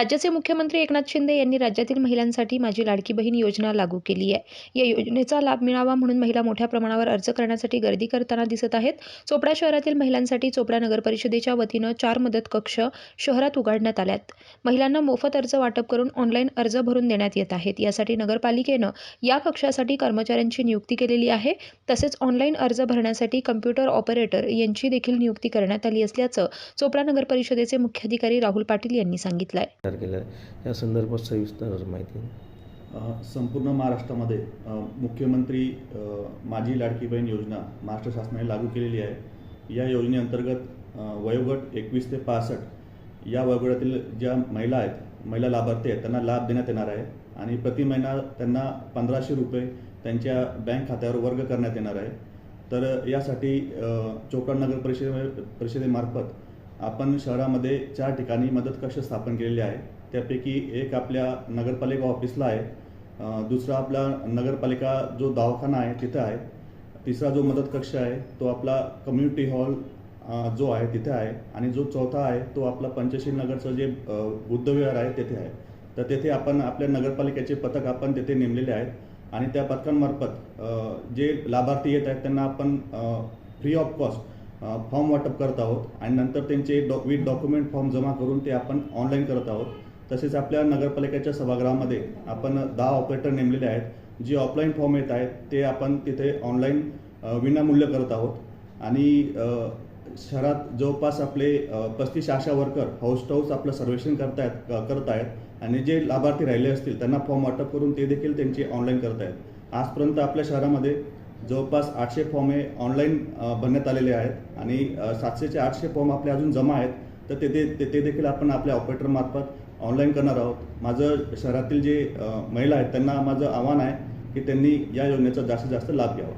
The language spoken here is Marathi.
राज्याचे मुख्यमंत्री एकनाथ शिंदे यांनी राज्यातील महिलांसाठी माझी लाडकी बहीण योजना लागू केली आहे. या योजनेचा लाभ मिळावा म्हणून महिला मोठ्या प्रमाणावर अर्ज करण्यासाठी गर्दी करताना दिसत आहेत. चोपडा शहरातील महिलांसाठी चोपडा नगर परिषदेच्या वतीनं चार मदत कक्ष शहरात उघडण्यात आल्यात. महिलांना मोफत अर्ज वाटप करून ऑनलाईन अर्ज भरून देण्यात येत आहेत. यासाठी नगरपालिकेनं या कक्षासाठी कर्मचाऱ्यांची नियुक्ती केलेली आहे. तसेच ऑनलाईन अर्ज भरण्यासाठी कम्प्युटर ऑपरेटर यांची देखील नियुक्ती करण्यात आली असल्याचं चोपडा नगर परिषदेचे मुख्याधिकारी राहुल पाटील यांनी सांगितलं आहे तयार केलं आहे. या संदर्भात सविस्तर माहिती संपूर्ण महाराष्ट्रामध्ये मुख्यमंत्री माझी लाडकी बहीण योजना महाराष्ट्र शासनाने लागू केलेली आहे. या योजनेअंतर्गत वयोगट एकवीस ते पासष्ट या वयोगटातील ज्या महिला आहेत महिला लाभार्थी आहेत त्यांना लाभ देण्यात येणार आहे आणि प्रति महिना त्यांना पंधराशे रुपये त्यांच्या बँक खात्यावर वर्ग करण्यात येणार आहे. तर यासाठी चोपडा नगर परिषदे परिषदेमार्फत आपण शहरामध्ये चार ठिकाणी मदत कक्ष स्थापन केलेले आहे त्यापैकी एक आपल्या नगरपालिका ऑफिसला आहे. दुसरा आपला नगरपालिका जो दवाखाना आहे तिथं आहे. तिसरा जो मदत कक्ष आहे तो आपला कम्युनिटी हॉल जो आहे तिथे आहे. आणि जो चौथा आहे तो आपला पंचशील नगरचं जे बुद्धविहार आहे तेथे आहे. तर तेथे आपण आपल्या नगरपालिकेचे पथक आपण तेथे नेमलेले आहेत. आणि त्या पथकांमार्फत जे लाभार्थी येत आहेत त्यांना आपण फ्री ऑफ कॉस्ट फॉर्म वाटप करत आहोत आणि नंतर त्यांचे डॉ विथ डॉक्युमेंट फॉर्म जमा करून ते आपण ऑनलाईन करत आहोत. तसेच आपल्या नगरपालिकेच्या सभागृहामध्ये आपण दहा ऑपरेटर नेमलेले आहेत. जे ऑफलाईन फॉर्म येत आहेत ते आपण तिथे ऑनलाईन विनामूल्य करत आहोत. आणि शहरात जवळपास आपले पस्तीस ASHA worker house to house आपलं सर्वेक्षण करतायत करत आहेत आणि जे लाभार्थी राहिले असतील त्यांना फॉर्म वाटप करून ते देखील त्यांची ऑनलाईन करत आहेत आजपर्यंत आपल्या शहरामध्ये जवळपास आठशे फॉर्म हे ऑनलाईन भरण्यात आलेले आहेत. आणि सातशेचे आठशे फॉर्म आपले अजून जमा आहेत. तर ते ते ते- ते देखील आपण आपल्या ऑपरेटरमार्फत ऑनलाईन करणार आहोत. माझं शहरातील जे महिला आहेत त्यांना माझं आव्हान आहे की त्यांनी या योजनेचा जास्तीत जास्त लाभ घ्यावा.